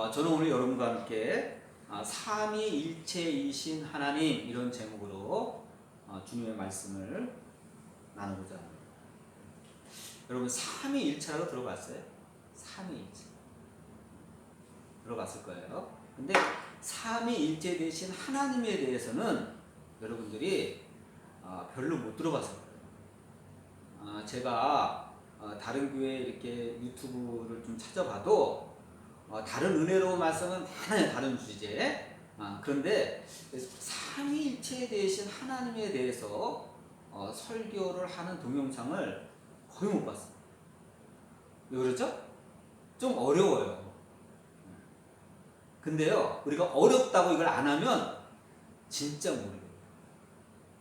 어, 저는 오늘 여러분과 함께 아, 삼위일체이신 하나님 이런 제목으로 어, 주님의 말씀을 나누고자 합니다. 여러분 삼위일체라고 들어봤어요? 삼위일체 들어봤을 거예요. 근데 삼위일체 되신 하나님에 대해서는 여러분들이 아, 별로 못 들어봤을 거예요. 아, 제가 어, 다른 교회 이렇게 유튜브를 좀 찾아봐도 어, 다른 은혜로운 말씀은 많아요. 다른 주제. 아, 그런데 삼위일체 되신 하나님에 대해서 어, 설교를 하는 동영상을 거의 못 봤어요. 왜 그러죠? 좀 어려워요. 근데요, 우리가 어렵다고 이걸 안 하면 진짜 모르요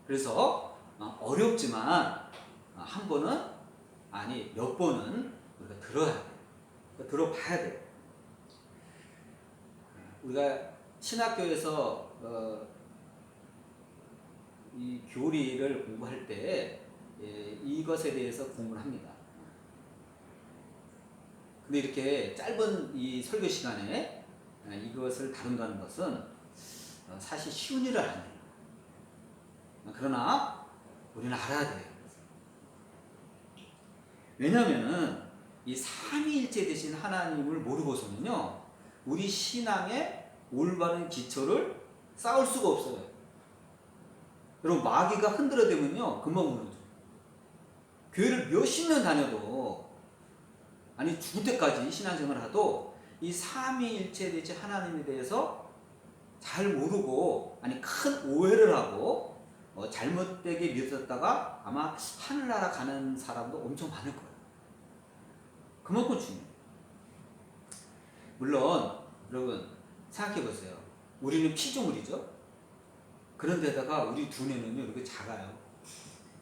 그래서 어, 어렵지만 어, 한 번은 아니 몇 번은 우리가 들어야 돼. 들어봐야 돼. 우리가 신학교에서 어, 이 교리를 공부할 때 예, 이것에 대해서 공부를 합니다. 근데 이렇게 짧은 이 설교 시간에 예, 이것을 다룬다는 것은 어, 사실 쉬운 일은 아니에요. 그러나 우리는 알아야 돼요. 왜냐면은 이 삼위일체 되신 하나님을 모르고서는요, 우리 신앙의 올바른 기초를 쌓을 수가 없어요. 여러분, 마귀가 흔들어대면요, 금방 무너져. 교회를 몇십 년 다녀도, 아니, 죽을 때까지 신앙생활을 하도, 이 삼위일체 되신 하나님에 대해서 잘 모르고, 아니, 큰 오해를 하고, 어, 잘못되게 믿었다가 아마 하늘나라 가는 사람도 엄청 많을 거예요. 그만큼 중요해요. 물론 여러분 생각해 보세요. 우리는 피조물이죠. 그런데다가 우리 두뇌는요 이렇게 작아요.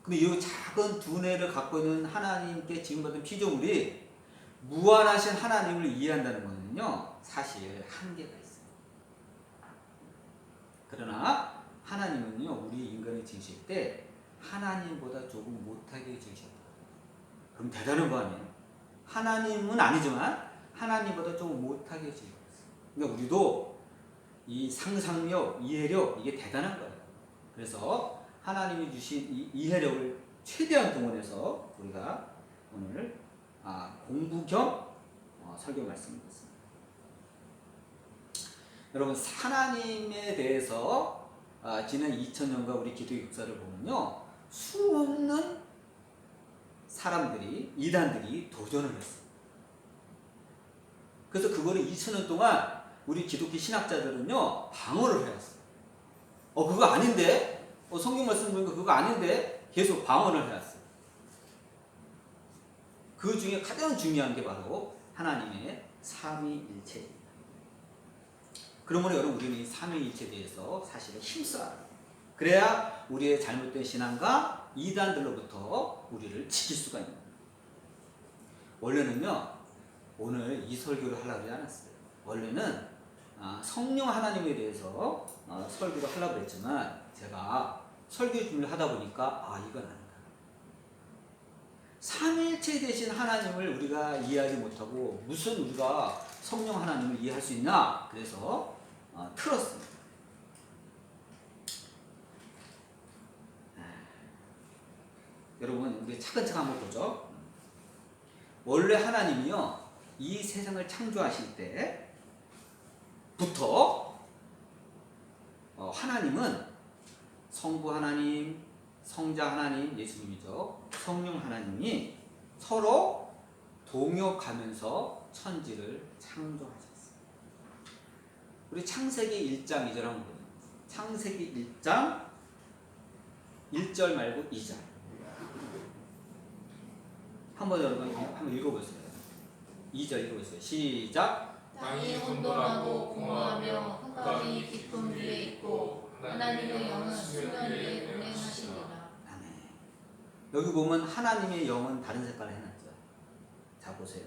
근데 이 작은 두뇌를 갖고 있는 하나님께 지음받은 피조물이 무한하신 하나님을 이해한다는 것은요 사실 한계가 있어요. 그러나 하나님은요 우리 인간을 지으실 때 하나님보다 조금 못하게 지으셨다. 그럼 대단한 거 아니에요? 하나님은 아니지만 하나님보다 좀 못하게 지었어요. 그러니까 우리도 이 상상력, 이해력 이게 대단한 거예요. 그래서 하나님이 주신 이 이해력을 최대한 동원해서 우리가 오늘 아, 공부 겸 어, 설교 말씀드렸습니다. 여러분 하나님에 대해서 아, 지난 2000년과 우리 기도 역사를 보면요 수없는 사람들이 이단들이 도전을 했어. 그래서 그거를 2000년 동안 우리 기독교 신학자들은요 방어를 해왔어. 어 그거 아닌데? 어 성경 말씀 보니까 그거 아닌데? 계속 방어를 해왔어. 그 중에 가장 중요한 게 바로 하나님의 삼위일체입니다. 그러므로 여러분 우리는 이 삼위일체에 대해서 사실은 힘써야 합니다. 그래야 우리의 잘못된 신앙과 이단들로부터 우리를 지킬 수가 있는 거예요. 원래는요, 오늘 이 설교를 하려고 하지 않았어요. 원래는 아, 성령 하나님에 대해서 어, 설교를 하려고 했지만 제가 설교 준비를 하다 보니까 아 이건 아니다. 삼일체 되신 하나님을 우리가 이해하지 못하고 무슨 우리가 성령 하나님을 이해할 수 있냐? 그래서 어, 틀었습니다. 여러분 우리 차근차근 한번 보죠. 원래 하나님이요 이 세상을 창조하실 때부터 어, 하나님은 성부 하나님, 성자 하나님, 예수님이죠. 성령 하나님이 서로 동역하면서 천지를 창조하셨어요. 우리 창세기 1장 2절 한번 보죠. 창세기 1장 1절 말고 2절. 한번 여러분 한번 읽어보세요. 2절 읽어보세요. 시작. 땅이 혼돈하고 공허하며 흑암이 깊은 위에 있고 하나님의 영은 수면 위에 운행하시니라. 아멘. 여기 보면 하나님의 영은 다른 색깔을 해놨죠. 자 보세요.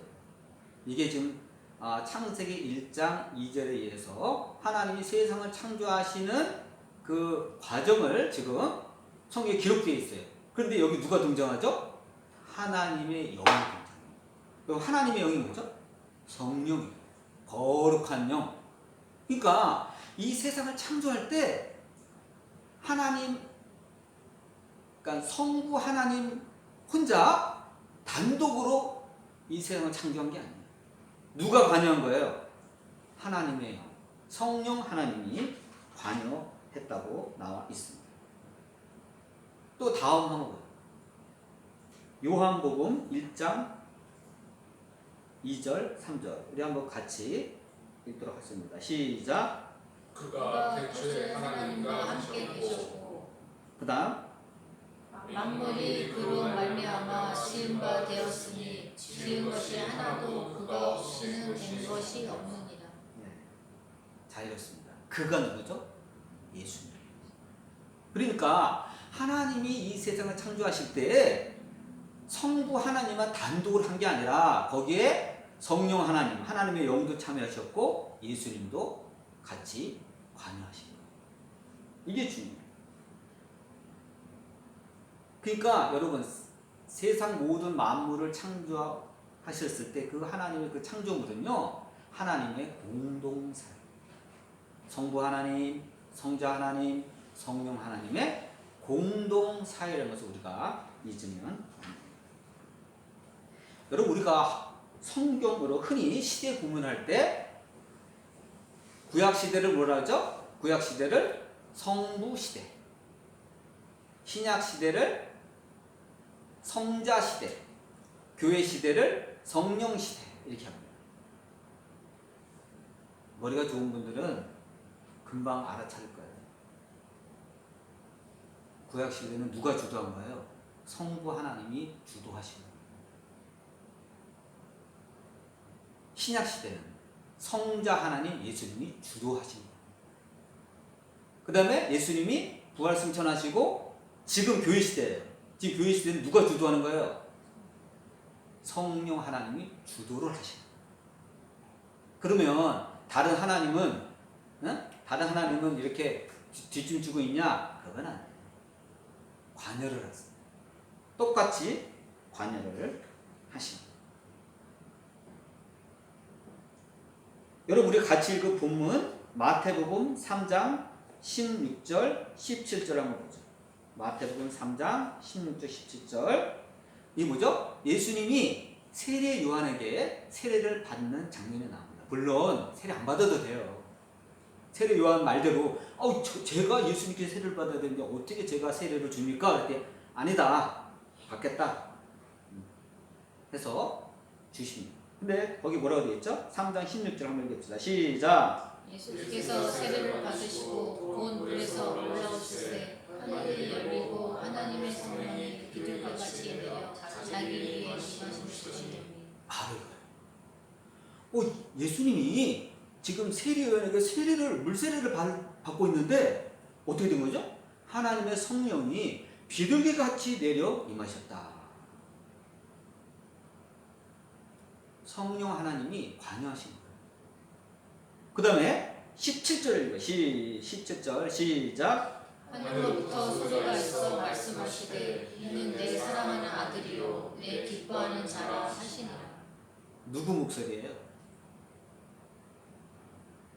이게 지금 아, 창세기 1장 2절에 의해서 하나님이 세상을 창조하시는 그 과정을 지금 성경에 기록되어 있어요. 그런데 여기 누가 등장하죠? 하나님의 영이 하나님의 영이 뭐죠? 성령이에요. 거룩한 영. 그러니까 이 세상을 창조할 때 하나님, 그러니까 성부 하나님 혼자 단독으로 이 세상을 창조한 게 아니에요. 누가 관여한 거예요? 하나님의 영, 성령 하나님이 관여했다고 나와 있습니다. 또 다음 보요 요한복음 1장 2절, 3절. 우리 한번 같이 읽도록 하겠습니다. 시작. 그가 태초에 하나님과 함께 계셨고 그 다음. 만물이 그로 말미암아 지은 바 되었으니 지은 것이 하나도 그가 없이는 된 것이 없느니라. 네. 잘 읽었습니다. 그가 누구죠? 예수님. 그러니까 하나님이 이 세상을 창조하실 때 성부 하나님만 단독으로 한게 아니라 거기에 성령 하나님, 하나님의 영도 참여하셨고 예수님도 같이 관여하신 거예요. 이게 중요해요. 그러니까 여러분 세상 모든 만물을 창조하셨을 때 그 하나님의 그 창조물은요 하나님의 공동사예요. 성부 하나님, 성자 하나님, 성령 하나님의 공동사회라는 것을 우리가 잊으면. 여러분 우리가 성경으로 흔히 시대 구분할 때 구약 시대를 뭐라 하죠? 구약 시대를 성부 시대, 신약 시대를 성자 시대, 교회 시대를 성령 시대 이렇게 합니다. 머리가 좋은 분들은 금방 알아차릴 거예요. 구약 시대는 누가 주도한 거예요? 성부 하나님이 주도하신 거예요. 신약 시대는 성자 하나님 예수님이 주도하신. 그 다음에 예수님이 부활 승천하시고 지금 교회 시대예요. 지금 교회 시대는 누가 주도하는 거예요? 성령 하나님이 주도를 하시는 거예요. 그러면 다른 하나님은 응? 다른 하나님은 이렇게 뒤- 뒷짐 주고 있냐? 그건 아니에요. 관여를 하세요. 똑같이 관여를 하십니다. 여러분 우리 같이 읽은 본문 마태복음 3장 16절 17절 한번 보죠. 마태복음 3장 16절 17절 이 뭐죠? 예수님이 세례 요한에게 세례를 받는 장면이 나옵니다. 물론 세례 안 받아도 돼요. 세례 요한 말대로 어, 저, 제가 예수님께 세례를 받아야 되는데 어떻게 제가 세례를 줍니까? 그랬더니 아니다. 받겠다. 음. 해서 주십니다. 근데 거기 뭐라고 되어 있죠? 3장 16절 한번 읽읍시다. 시작. 예수께서 세례를 받으시고 곧 물에서 올라오시되 하늘이 열리고 하나님의 성령이 비둘기 같이 내려 자기 위에 임하시니 바로 이거예요. 어, 예수님이 지금 세례요한에게 세례를 물세례를 받, 받고 있는데 어떻게 된 거죠? 하나님의 성령이 비둘기 같이 내려 임하셨다. 성령 하나님이 관여하신 거예요. 그 다음에 17절 읽어요. 시, 17절 시작. 하늘로부터 소리가 있어 말씀하시되 이는 내 사랑하는 아들이요 내 기뻐하는 자라 하시니라 누구 목소리예요?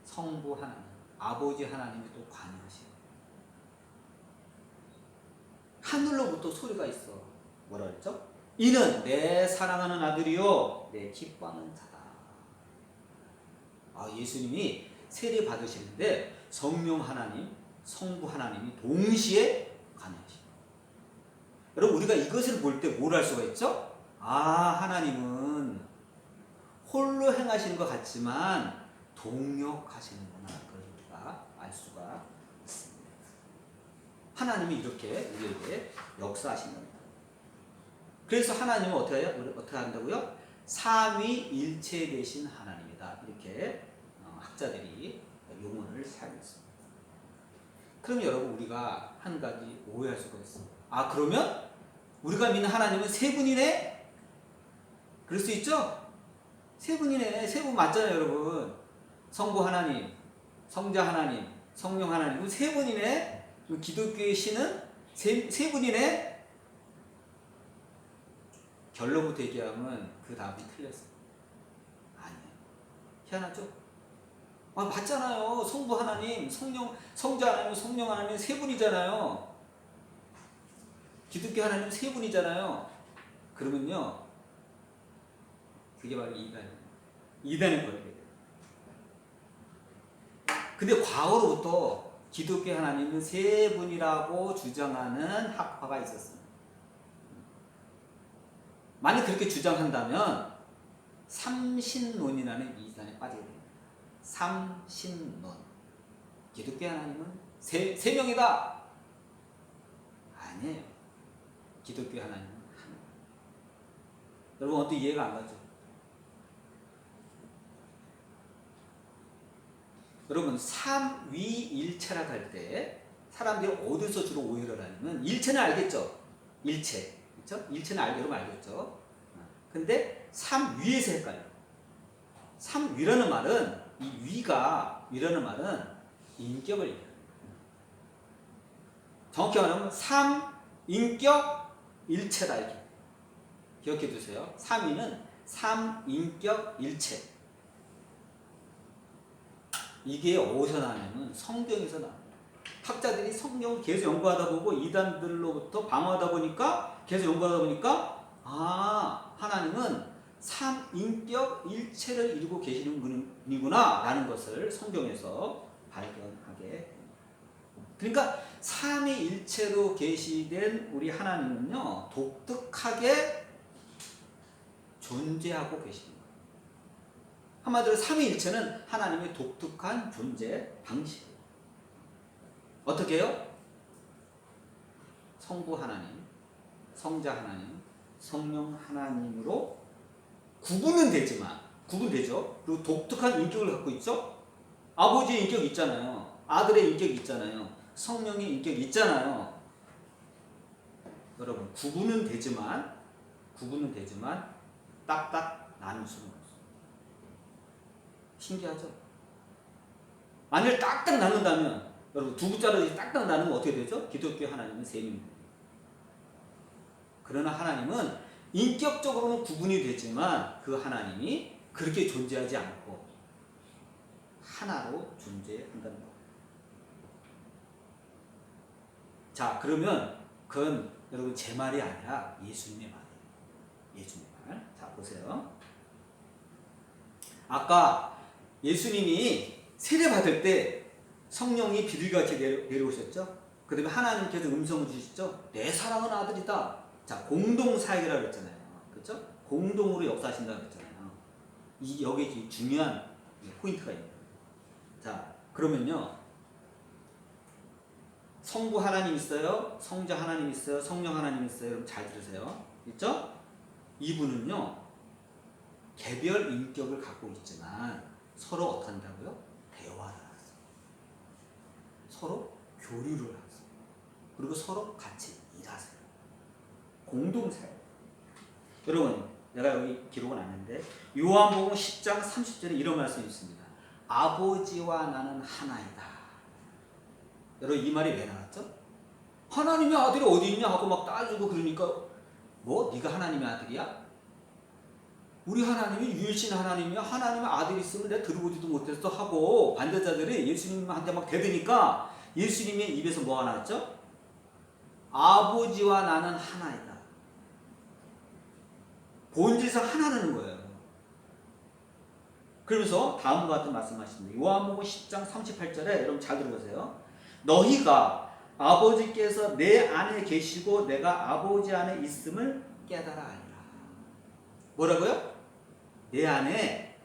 성부 하나님, 아버지 하나님이 또 관여하시고 하늘로부터 소리가 있어. 뭐라 그랬죠? 이는 내 사랑하는 아들이요, 내 기뻐하는 자다. 아, 예수님이 세례 받으시는데 성령 하나님, 성부 하나님이 동시에 관여하시고. 여러분 우리가 이것을 볼 때뭘할 수가 있죠? 아, 하나님은 홀로 행하시는 것 같지만 동역하시는구나. 그걸 우리가 알 수가 있습니다. 하나님이 이렇게 우리에게 겁니다. 그래서 하나님은 어떻게 해요? 어떻게 한다고요? 삼위일체 되신 하나님이다. 이렇게 어, 학자들이 용어를 사용했습니다. 그럼 여러분 우리가 한 가지 오해할 수가 있어요. 아 그러면 우리가 믿는 하나님은 세 분이네? 그럴 수 있죠? 세 분이네. 세 분 맞잖아요, 여러분. 성부 하나님, 성자 하나님, 성령 하나님. 세 분이네. 기독교의 신은 세, 세 분이네. 결론부터 얘기하면 그 답이 틀렸어요. 아니에요. 희한하죠? 아 맞잖아요. 성부 하나님, 성령, 성자 하나님, 성령 하나님 세 분이잖아요. 기독교 하나님 세 분이잖아요. 그러면요, 그게 바로 이단이에요. 이단에 걸리게 돼요. 근데 과거로부터 기독교 하나님은 세 분이라고 주장하는 학파가 있었습니다. 만약 그렇게 주장한다면 삼신론이라는 이단에 빠지게 됩니다. 삼신론. 기독교 하나님은 세, 세 명이다. 아니에요. 기독교 하나님은 하나. 여러분 어떻게 이해가 안 가죠? 여러분 삼위일체라 할 때 사람들이 어디서 주로 오해를 하냐면 일체는 알겠죠? 일체. 그렇죠? 일체는 알게 여러분 알겠죠? 근데 삼위에서 헷갈려. 삼위라는 말은 이 위가 위라는 말은 인격을. 정확히 말하면 삼인격 일체다 이렇게 기억해 두세요. 삼위는 삼인격 일체. 이게 어디서 나냐면 성경에서 나. 학자들이 성경을 계속 연구하다 보고 이단들로부터 방어하다 보니까 계속 연구하다 보니까 아 하나님은 삼인격 일체를 이루고 계시는 분이구나 라는 것을 성경에서 발견하게 그러니까 삼위일체로 계시된 우리 하나님은요 독특하게 존재하고 계십니다. 한마디로 삼위일체는 하나님의 독특한 존재 방식. 어떻게 해요? 성부 하나님, 성자 하나님, 성령 하나님으로 구분은 되지만 구분되죠. 그리고 독특한 인격을 갖고 있죠. 아버지의 인격이 있잖아요. 아들의 인격이 있잖아요. 성령의 인격이 있잖아요. 여러분 구분은 되지만 구분은 되지만 딱딱 나눌 수는 없어요. 신기하죠? 만일 딱딱 나눈다면 여러분 두 부자로 딱딱 나누면 어떻게 되죠? 기독교 하나님은 세 명입니다. 그러나 하나님은 인격적으로는 구분이 되지만 그 하나님이 그렇게 존재하지 않고 하나로 존재한다는 것. 자, 그러면 그건 여러분 제 말이 아니라 예수님의 말이에요. 예수님의 말. 자, 보세요. 아까 예수님이 세례 받을 때 성령이 비둘기같이 내려- 내려오셨죠? 그 다음에 하나님께서 음성을 주시죠? 내 사랑하는 아들이다. 자, 공동 사역이라고 그랬잖아요. 그렇죠? 공동으로 역사하신다고 그랬잖아요. 이 여기 이 중요한 포인트가 있는. 자, 그러면요. 성부 하나님 있어요. 성자 하나님 있어요. 성령 하나님 있어요. 여러분 잘 들으세요. 있죠? 이분은요. 개별 인격을 갖고 있지만 서로 어떻게 한다고요? 대화를 하세요. 서로 교류를 하세요. 그리고 서로 같이 일하세요. 공동사역. 여러분, 내가 여기 기록은 안 했는데 요한복음 10장 30절에 이런 말씀이 있습니다. 아버지와 나는 하나이다. 여러분 이 말이 왜 나왔죠? 하나님의 아들이 어디 있냐 하고 막 따지고 그러니까 뭐 네가 하나님의 아들이야? 우리 하나님이 유일신 하나님이야. 하나님의 아들이 있으면 내가 들어보지도 못해서 하고 반대자들이 예수님한테 막 대드니까 예수님의 입에서 뭐가 나왔죠? 아버지와 나는 하나이다. 본질상 하나라는 거예요. 그러면서 다음과 같은 말씀하십니다. 요한복음 10장 38절에 여러분 잘 들어보세요. 너희가 아버지께서 내 안에 계시고 내가 아버지 안에 있음을 깨달아 알라. 뭐라고요? 내 안에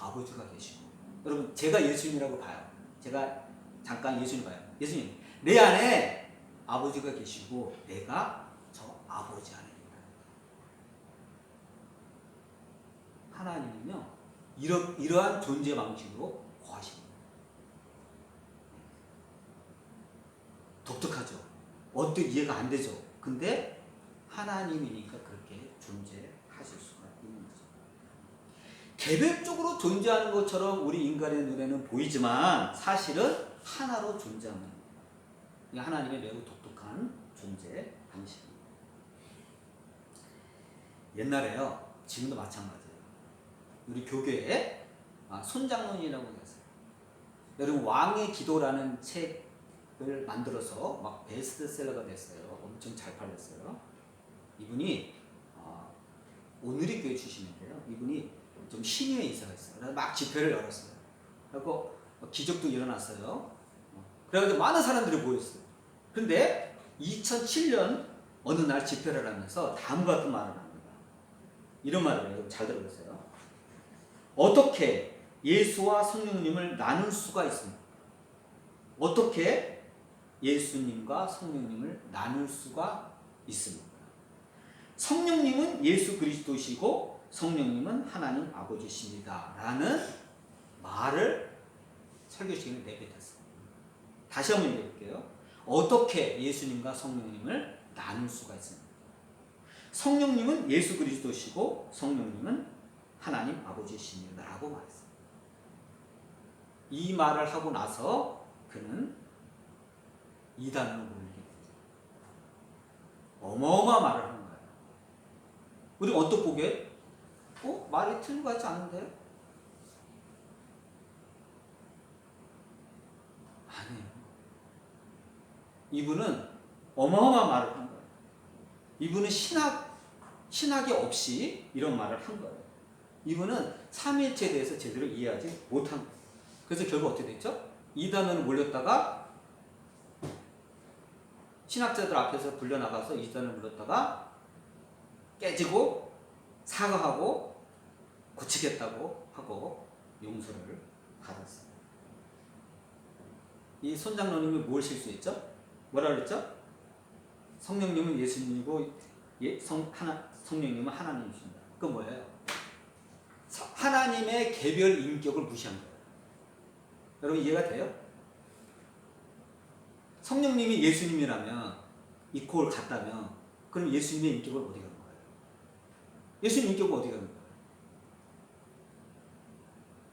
아버지가 계시고 여러분 제가 예수님이라고 봐요. 제가 잠깐 예수님 봐요. 예수님 내 안에 아버지가 계시고 내가 저 아버지 안에 있다. 하나님은요 이러, 이러한 존재 방식으로 거하십니다. 독특하죠. 어떻게 이해가 안 되죠. 근데 하나님이니까 그렇게 존재하실 수가 있는 거죠. 개별적으로 존재하는 것처럼 우리 인간의 눈에는 보이지만 사실은 하나로. 이게 하나님의 매우 독특한 존재 방식입니다. 옛날에요. 지금도 마찬가지예요. 우리 교회에 아, 손장론이라고 했어요. 여러분 왕의 기도라는 책을 만들어서 막 베스트셀러가 됐어요. 엄청 잘 팔렸어요. 이분이 어, 오늘의 교회 출신인데요. 이분이 좀 있어요. 그래서 막 집회를 열었어요. 그리고 기적도 일어났어요. 어, 그래가지고 많은 사람들이 모였어요. 근데 2007년 어느 날 집회를 하면서 다음과 같은 말을 합니다. 이런 말을 해요. 잘 들어보세요. 어떻게 예수와 성령님을 나눌 수가 있습니까? 어떻게 예수님과 성령님을 나눌 수가 있습니까? 성령님은 예수 그리스도시고 성령님은 하나님 아버지십니다. 라는 말을 설교 시간에 내뱉었어요. 다시 한번 얘기해볼게요. 어떻게 예수님과 성령님을 나눌 수가 있습니까? 성령님은 예수 그리스도시고 성령님은 하나님 아버지십니다. 라고 말했어요. 이 말을 하고 나서 그는 이단을 몰리게 됐죠. 어마어마한 말을 하는 거예요. 우리 어떻게 보게? 어? 말이 틀린 것 같지 않은데? 이분은 어마어마한 말을 한 거예요. 이분은 신학, 신학이 없이 이런 말을 한 거예요. 이분은 삼일체에 대해서 제대로 이해하지 못한 거예요. 그래서 결국 어떻게 됐죠? 이단으로 몰렸다가 신학자들 앞에서 불려나가서 이단을 불렀다가 깨지고 사과하고 고치겠다고 하고 용서를 받았어요. 이 손장로님이 뭘 실수했죠? 뭐라 그랬죠? 성령님은 예수님이고 예, 성, 하나, 성령님은 하나님이십니다. 그건 뭐예요? 서- 하나님의 개별 인격을 무시한 거예요. 여러분 이해가 돼요? 성령님이 예수님이라면 이퀄 같다면 그럼 예수님의 인격은 어디 가는 거예요? 예수님 인격은 어디 가는 거예요?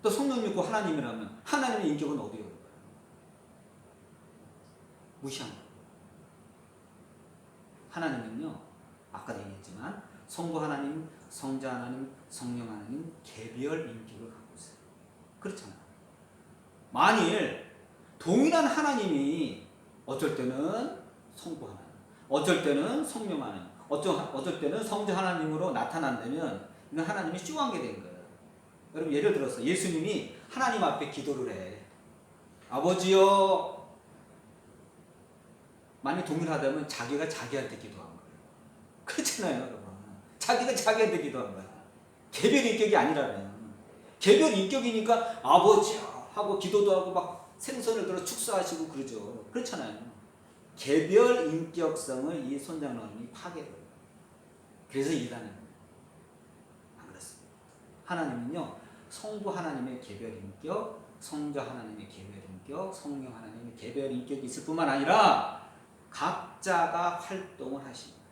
또 성령님이고 하나님이라면 하나님의 인격은 어디 가는 거예요? 무시한 거예요. 하나님은요 아까도 얘기했지만 성부 하나님, 성자 하나님, 성령 하나님 개별 인격을 갖고 있어요. 그렇잖아요. 만일 동일한 하나님이 어쩔 때는 성부 하나님, 어쩔 때는 성령 하나님, 어쩔, 어쩔 때는 성자 하나님으로 나타난다면 이건 하나님이 쇼한 게 된 거예요. 여러분 예를 들어서 예수님이 하나님 앞에 기도를 해. 아버지여 만약 동일하다면 자기가 자기한테 기도한 거예요. 그렇잖아요, 여러분. 자기가 자기한테 기도한 거야. 개별 인격이 아니라면. 개별 인격이니까 아버지야 하고 기도도 하고 막 생선을 들어 축사하시고 그러죠. 그렇잖아요. 개별 인격성을 이 손장로님이 파괴해요. 그래서 이단은 안 그렇습니다. 하나님은요, 성부 하나님의 개별 인격, 성자 하나님의 개별 인격, 성령 하나님의 개별 인격이 있을 뿐만 아니라 각자가 활동을 하십니다.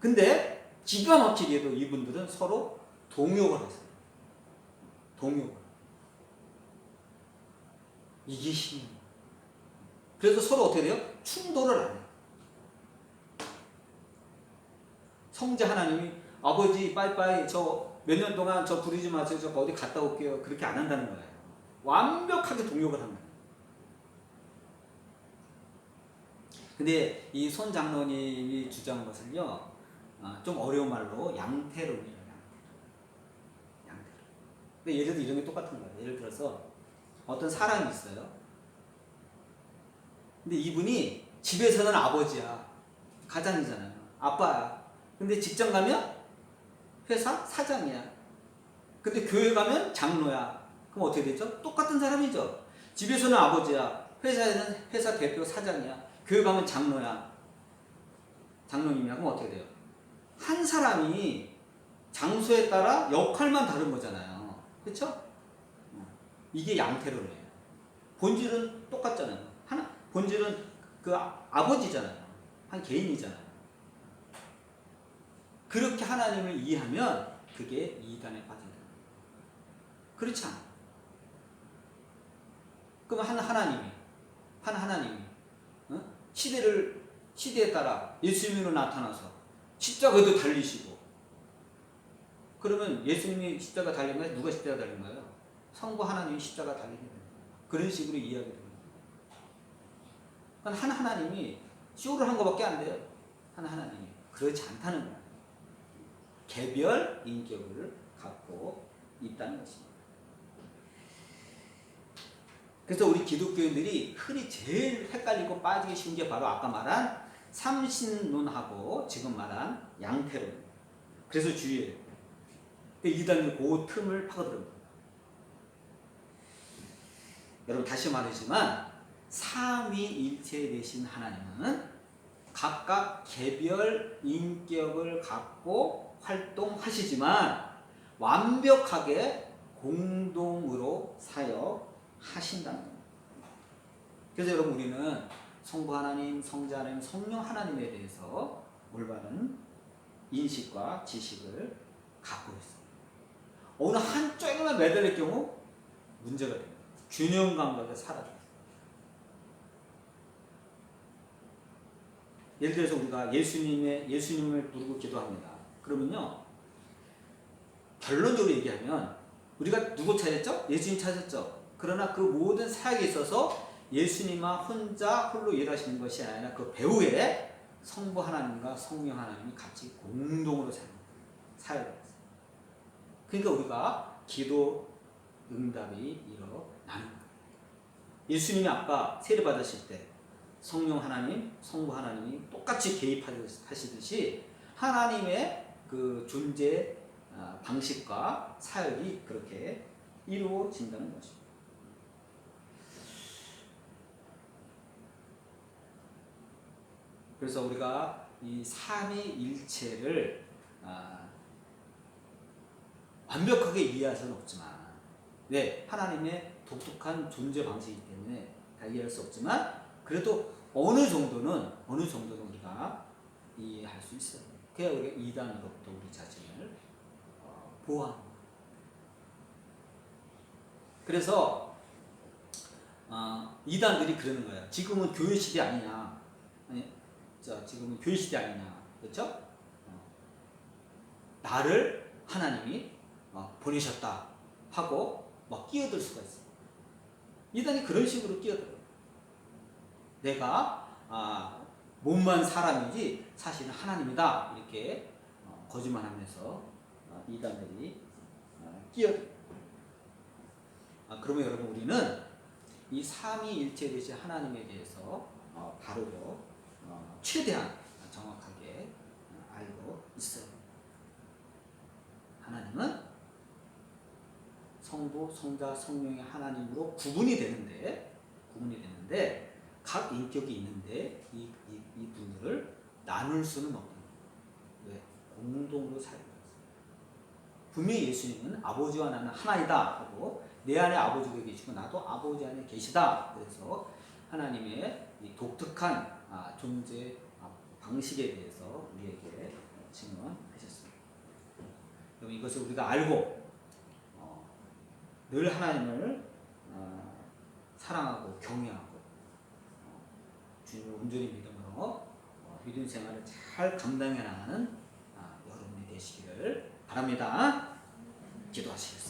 근데 기가 막히게도 이분들은 서로 동욕을 하세요. 동욕을. 이게 신이에요. 그래서 서로 어떻게 돼요? 충돌을 안 해요. 성자 하나님이 아버지 빠이빠이 저 몇 년 동안 저 부르지 마세요. 저 어디 갔다 올게요. 그렇게 안 한다는 거예요. 완벽하게 동욕을 한 거예요. 근데 이 손 장로님이 주장한 것을요, 어, 좀 어려운 말로 양태론이에요. 양태. 양태론. 근데 들어 이런 게 똑같은 거예요. 예를 들어서 어떤 사람이 있어요. 근데 이분이 집에서는 아버지야. 가장이잖아요. 아빠야. 근데 직장 가면 회사 사장이야. 근데 교회 가면 장로야. 그럼 어떻게 되죠? 똑같은 사람이죠. 집에서는 아버지야. 회사에는 회사 대표 사장이야. 교회 가면 장로야. 장로님이야. 그럼 어떻게 돼요? 한 사람이 장소에 따라 역할만 다른 거잖아요. 그렇죠? 이게 양태론이에요. 본질은 똑같잖아요. 하나 본질은 그 아- 아버지잖아요. 한 개인이잖아요. 그렇게 하나님을 이해하면 그게 이단에 빠진다. 그렇지 않아. 그럼 한 하나님이 한 하나님이 어? 시대를 시대에 따라 예수님으로 나타나서 십자가도 달리시고 그러면 예수님이 십자가 달린 거예요? 누가 십자가 달린 거예요? 성부 하나님이 십자가 되는 거예요. 그런 식으로 거예요. 그러니까 한 하나님이 쇼를 한 거밖에 안 돼요. 한 하나님이. 그렇지 않다는 거예요. 개별 인격을 갖고 있다는 것입니다. 그래서 우리 기독교인들이 흔히 제일 헷갈리고 빠지기 쉬운 게 바로 아까 말한 삼신론하고 지금 말한 양태론. 그래서 주의해요. 이단이 그 틈을 파고듭니다. 여러분 다시 말하지만 삼위일체 되신 하나님은 각각 개별 인격을 갖고 활동하시지만 완벽하게 공동으로 사역하신다는 겁니다. 그래서 여러분 우리는 성부 하나님, 성자 하나님, 성령 하나님에 대해서 올바른 인식과 지식을 갖고 있습니다. 어느 한쪽에만 매달릴 경우 문제가 됩니다. 균형 감각이 사라져요. 예를 들어서 우리가 예수님의 예수님을 부르고 기도합니다. 그러면요 결론적으로 얘기하면 우리가 누구 찾았죠? 예수님 찾았죠. 그러나 그 모든 사역에 있어서 예수님만 혼자 홀로 일하시는 것이 아니라 그 배후에 성부 하나님과 성령 하나님이 같이 공동으로 사역을 했어요. 그러니까 우리가 기도 응답이 일어나는 거예요. 예수님이 아까 세례 받으실 때 성령 하나님, 성부 하나님이 똑같이 개입하시듯이 하나님의 그 존재 아, 방식과 사역이 그렇게 이루어진다는 것입니다. 그래서 우리가 이 삼위일체를 아, 완벽하게 이해할 수는 없지만, 네 하나님의 독특한 존재 방식이기 때문에 다 이해할 수 없지만 그래도 어느 정도는 어느 정도는 우리가 이해할 수 있어요. 그래야 우리가 이단으로부터 우리 자신을 어, 보호하는. 그래서 어, 이단들이 그러는 거예요. 지금은 교회 시대 아니냐? 아니, 자 지금은 교회 시대 아니냐? 그렇죠? 어, 나를 하나님이 어, 보내셨다 하고 막 끼어들 수가 있어요. 이단이 그런 식으로 끼어들어요. 내가 아, 몸만 사람이지 사실은 하나님이다 이렇게 어, 거짓말하면서 어, 이단들이 어, 끼어들. 아, 그러면 여러분 우리는 이 삼위일체 되신 하나님에 대해서 어, 바르고 어, 최대한 정확하게 어, 알고 있어요. 하나님은 성부, 성자, 성령의 하나님으로 구분이 되는데 구분이 되는데 각 인격이 있는데 이, 이, 이 분들을 나눌 수는 없는. 왜? 공동으로 살고 있어요. 분명히 예수님은 아버지와 나는 하나이다 하고 내 안에 아버지가 계시고 나도 아버지 안에 계시다. 그래서 하나님의 이 독특한 아, 존재 아, 방식에 대해서 우리에게 증언하셨습니다. 그럼 이것을 우리가 알고 어, 늘 하나님을 어, 사랑하고 경외하고 어, 주님을 온전히 믿음으로 어, 믿음 생활을 잘 감당해 나가는 아, 여러분이 되시기를 바랍니다. 기도하시겠습니다.